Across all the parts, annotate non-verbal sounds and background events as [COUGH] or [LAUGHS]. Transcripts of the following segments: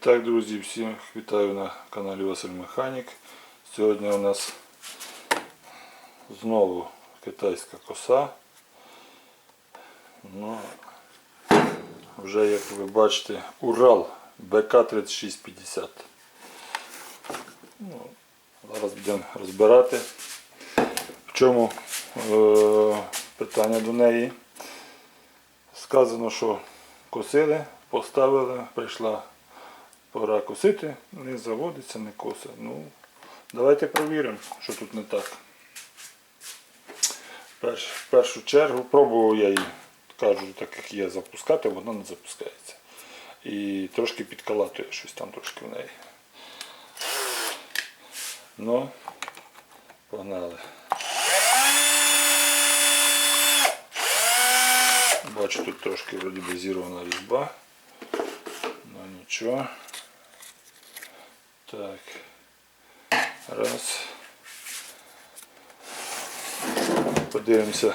так, друзі, всіх вітаю на каналі Василь Механік. Сьогодні у нас знову китайська коса. Ну, вже як ви бачите, Урал БК3650. Ну, зараз будемо розбирати. В чому е, питання до неї. Сказано, що косили, поставили, прийшла пора косити, не заводиться, не косить. Ну, давайте перевіримо, що тут не так. Перш, в першу чергу пробував я її, кажу, так як є, запускати, вона не запускається. І трошки підкалатує щось там трошки в неї. Ну, погнали. Бачу, тут трошки вроді би різьба. Ну нічого. Так. Раз. Подивимося,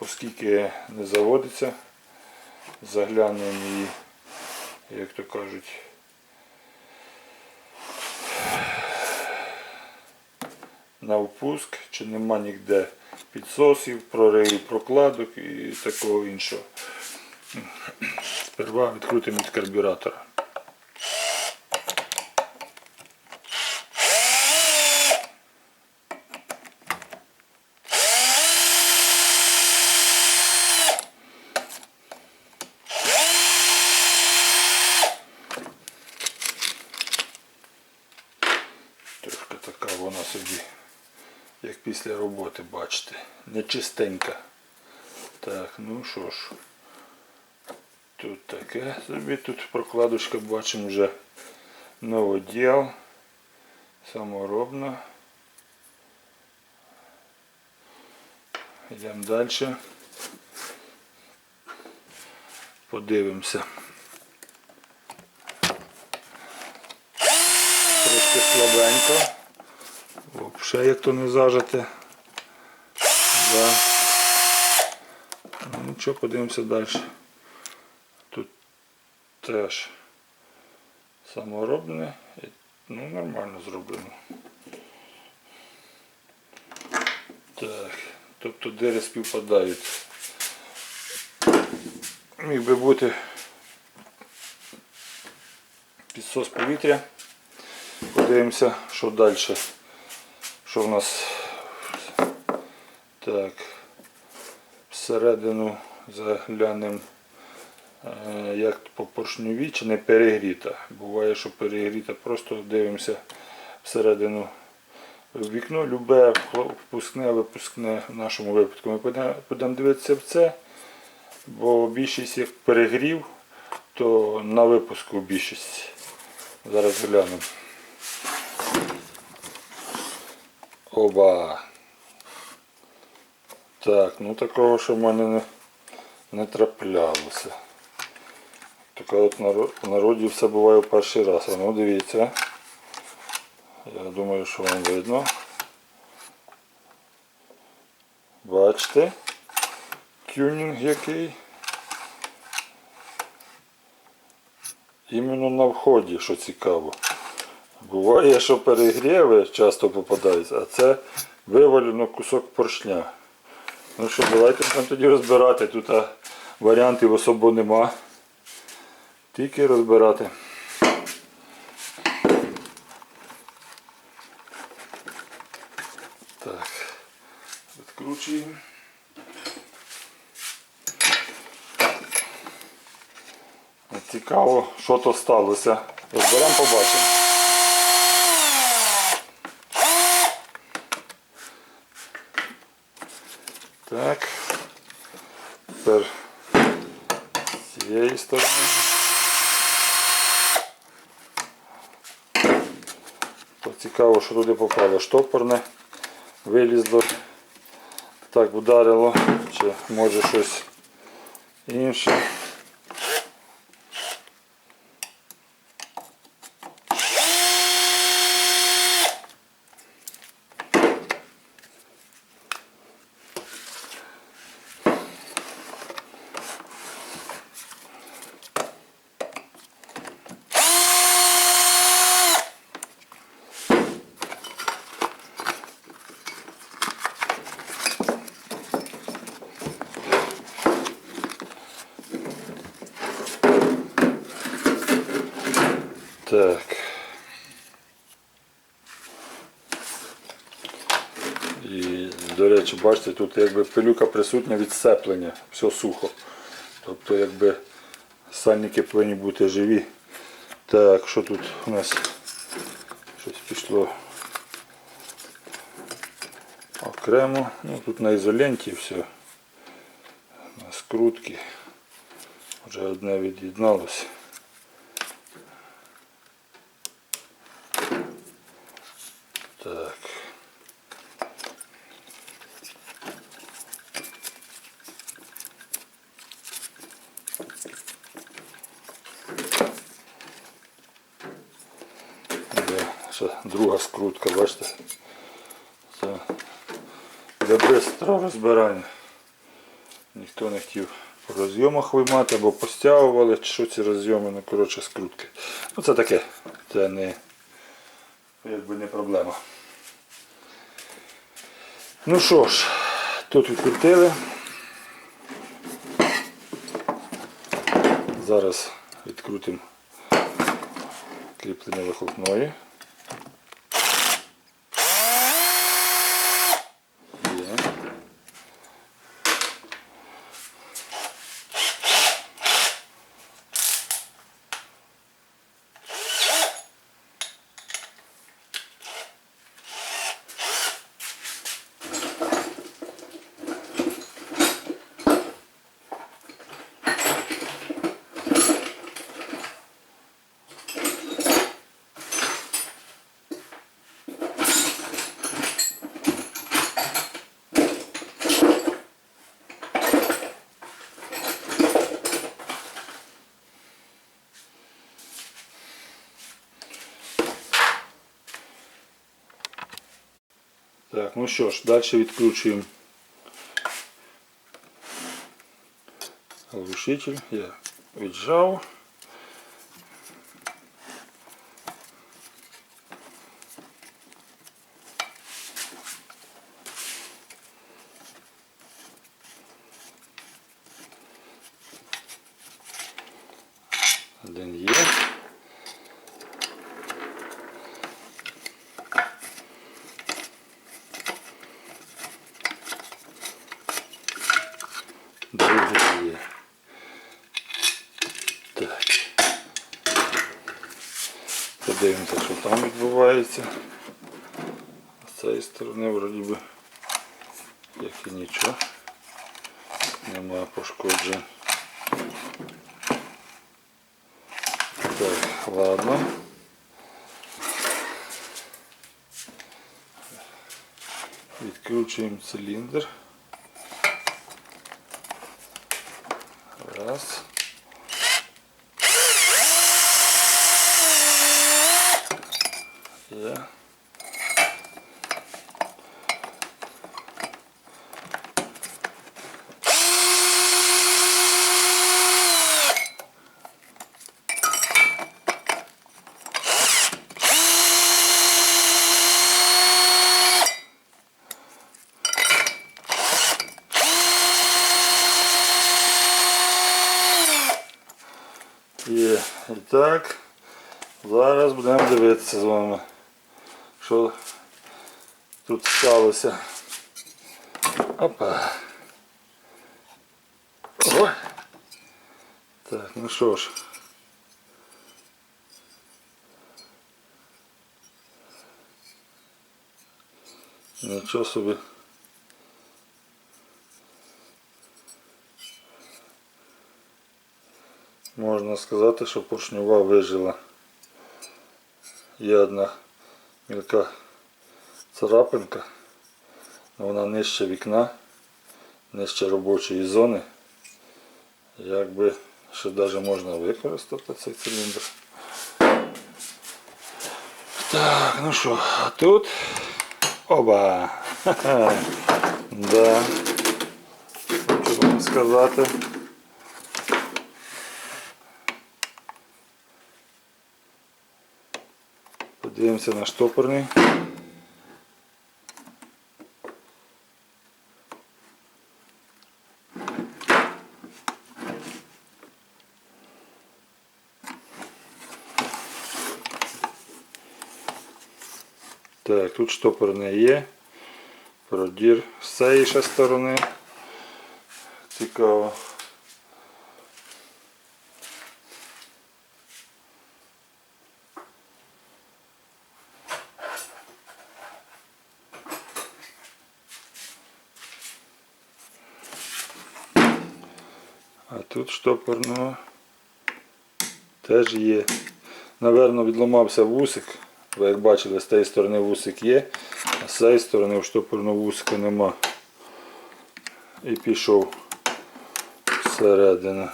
оскільки не заводиться. Заглянемо її, як то кажуть. На впуск, чи нема ніде підсосів, проривів прокладок і такого іншого. Сперва відкрутимо від карбюратора. Трошки така вона собі, як після роботи, бачите, нечистенька. Так, ну що ж. Тут таке собі, тут прокладочка бачимо вже новоділ, саморобна. Йдемо далі. Подивимося. Трошки слабенько. Взагалі як то не зажати. Да. Ну нічого, подивимося далі. Тут теж саморобне, ну нормально зроблено. Так, тобто дири співпадають. Міг би бути підсос повітря. Подивимося, що далі. Що в нас так. Всередину заглянемо, е, як по поршневі чи не перегріта. Буває, що перегріта, просто дивимося всередину вікно, любе впускне, випускне в нашому випадку. Ми будемо дивитися в це, бо більшість як перегрів, то на випуску більшість. Зараз глянемо. Оба. Так, ну такого, що в мене не, не траплялося. Таке от в народі все буває в перший раз. А ну дивіться. Я думаю, що вам видно. Бачите? Тюнінг який. Іменно на вході, що цікаво. Буває, що перегріви часто попадаються, а це вивалено кусок поршня. Ну що, давайте там тоді розбирати. Тут варіантів особо нема. Тільки розбирати. Так, відкручуємо. Цікаво, що то сталося. Розберемо, побачимо. Так. Тепер з цієї сторони. То Цікаво, що туди попало штопорне, вилізло, так ударило, чи може щось інше. Так. І, до речі, бачите, тут якби пилюка присутня від сцеплення, все сухо. Тобто якби сальники повинні бути живі. Так, що тут у нас щось пішло окремо. Ну, тут на ізоленті все. На скрутки. Вже одне від'єдналося. Так. Де ще друга скрутка, бачите? Це для бистрого розбирання. Ніхто не хотів по розйомах виймати або постягували, чи що ці розйоми, ну коротше скрутки. Ну це таке, це не, якби не проблема. Ну що ж, тут відкрутили. Зараз відкрутимо кріплення вихлопної. Є. Так, ну що ж, далі відкручуємо глушитель. Я віджав. Один є. Другий є. Так. Подивимося, що там відбувається. З цієї сторони вроді би як і нічого. Немає пошкоджень. Так, ладно. Відкручуємо циліндр. Раз. Є. Є. І так, зараз будемо дивитися з вами, що тут сталося. Опа. О! Так, ну що ж. Нічого собі. Можна сказати, що поршнева вижила. Є одна мілка царапинка, вона нижче вікна, нижче робочої зони. Якби ще навіть можна використати цей циліндр. Так, ну що, а тут оба. Ха-ха. [LAUGHS] Да. Хочу вам сказати. Дивимося на штопорний. Так, тут штопорне є, Продир з цієї ще сторони. Цікаво. Штопорного теж є. Наверно, відламався вусик. Ви як бачили, з тієї сторони вусик є, а з цієї сторони в штопорного вусика нема. І пішов всередину.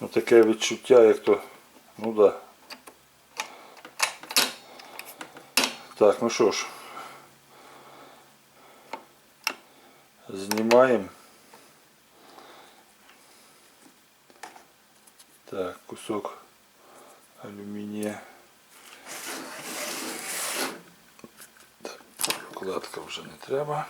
Ну, таке відчуття, як то. Ну да. Так, ну що ж. Знімаємо. Так, кусок алюминия. Так, прокладка вже не треба.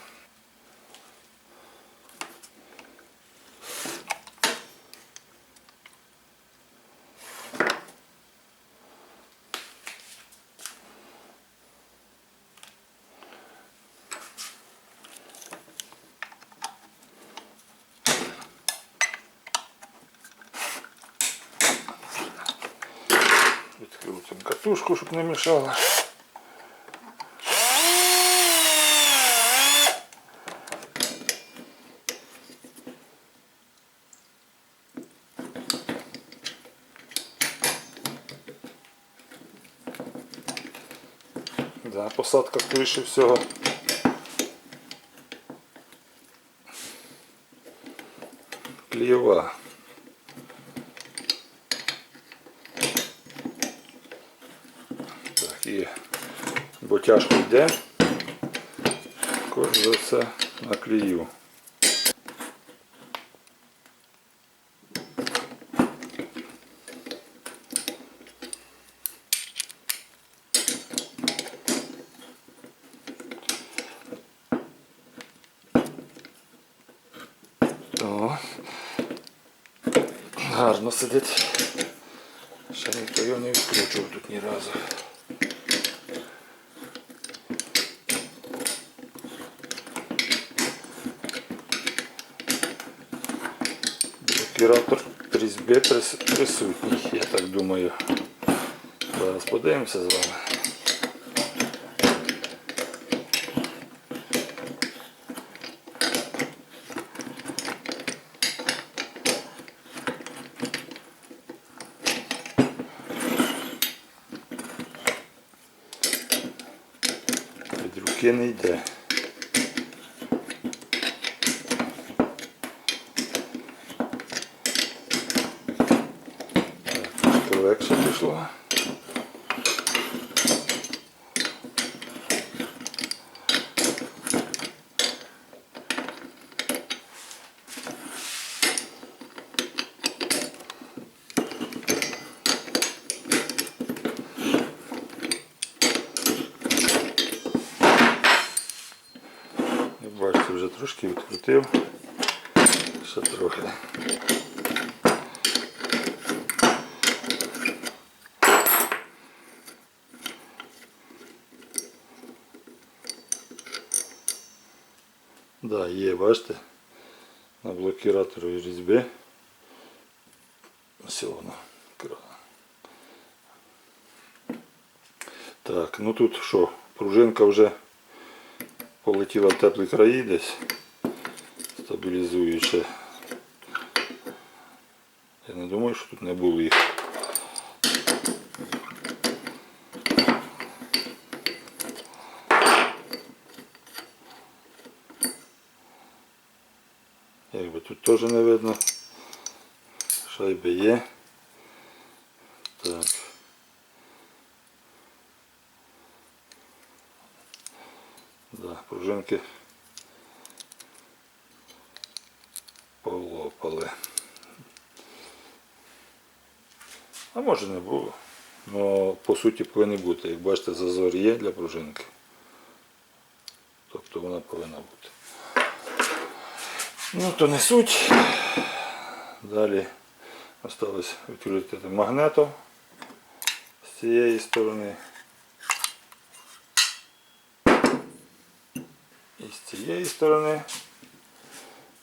катушку, щоб не мішала. Да, посадка скоріше всього. Клієва. тяжко йде. Кожен за все наклею. О, гарно сидить. Ще ніхто його не відкручував тут ні разу. Різьби прис- присутній, я так думаю. Зараз подивимося з вами. Від руки не йде. Трошки легше пішло. Бачите, вже трошки відкрутив. Ще трохи. Да, є, бачите, на блокіраторовій різьбі. Ось крана. Так, ну тут що, пружинка вже полетіла в теплі краї десь, стабілізуючи. Я не думаю, що тут не було їх. Якби тут теж не видно. Шайби є. Так. Да, пружинки полопали. А може не було. Но по суті повинні бути. Як бачите, зазор є для пружинки. Тобто вона повинна бути. Ну, то не суть. Далі осталось відкрити магнетом з цієї сторони. І з цієї сторони.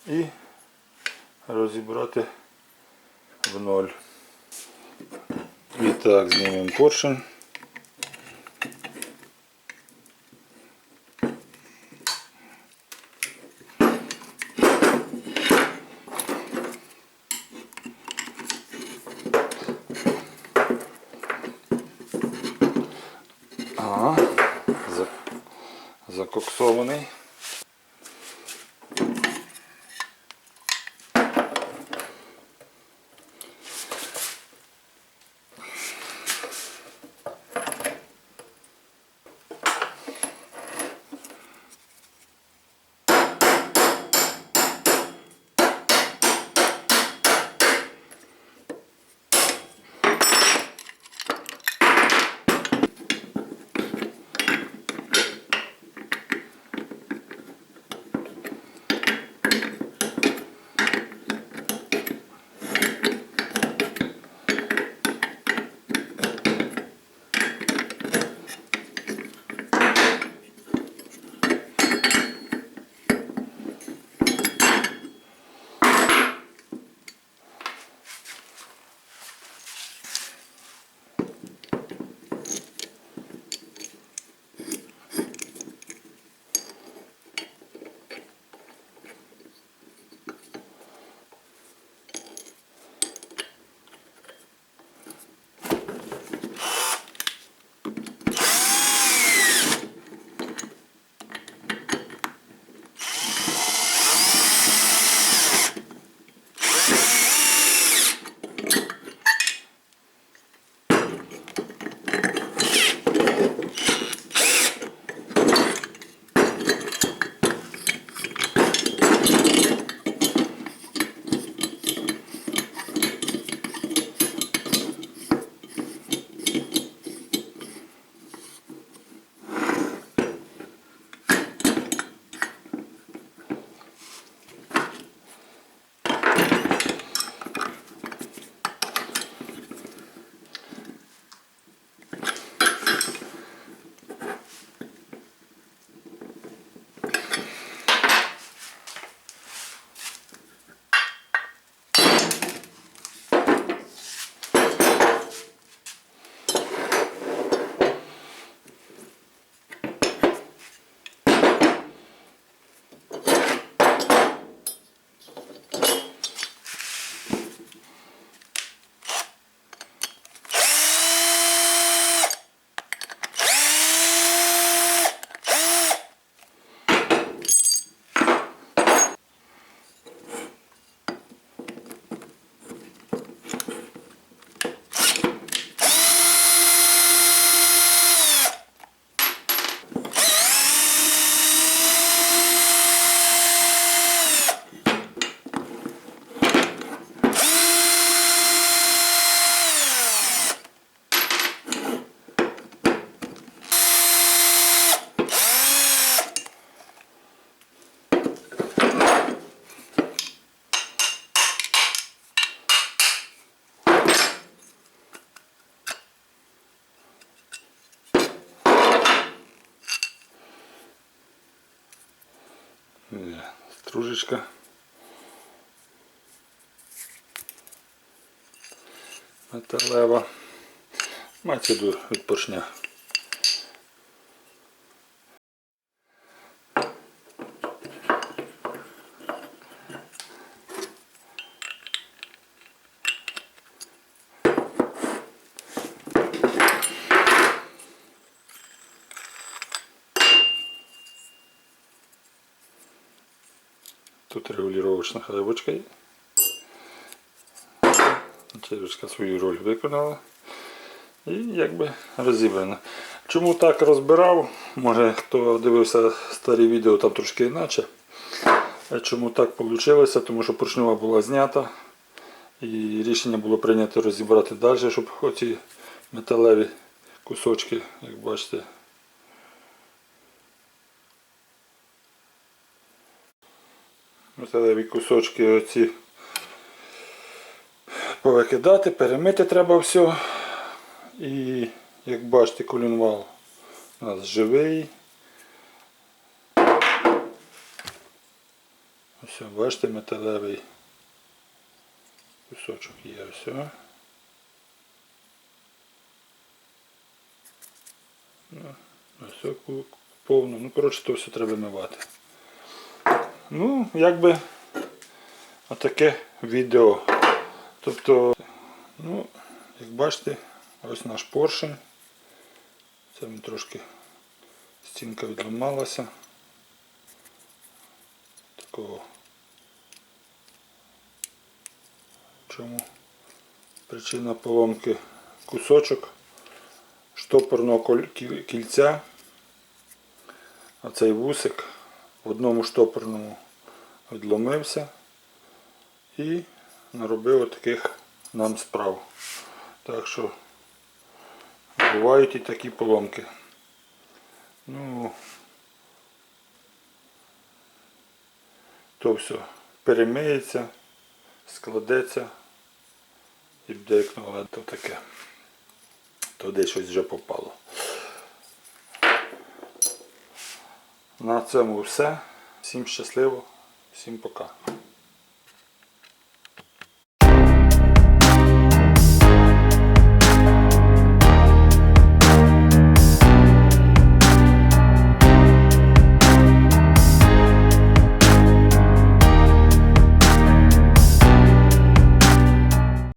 І розібрати в ноль. І так, знімемо поршень. Ага, закоксований. Металева. Іду від поршня. Тут регулювачна хлебочка є. Чайочка свою роль виконала. І якби розібрана. Чому так розбирав? Може хто дивився старі відео, там трошки інакше. Чому так вийшло? Тому що поршнева була знята. І рішення було прийнято розібрати далі, щоб оці металеві кусочки, як бачите, металеві кусочки оці повикидати, перемити треба все. І як бачите, колінвал у нас живий. Ось, бачите, металевий кусочок є. Все. Ну, все повно. Ну, коротше, то все треба вимивати. Ну, якби отаке відео. Тобто, ну, як бачите, ось наш поршень. Це він трошки стінка відламалася. Такого. Чому? Причина поломки кусочок штопорного кільця. А цей вусик в одному штопорному відломився і наробив таких нам справ. Так що бувають і такі поломки. Ну, то все перемиється, складеться і буде як нове, то таке. Десь щось вже попало. На цьому все. Всім щасливо, всім пока.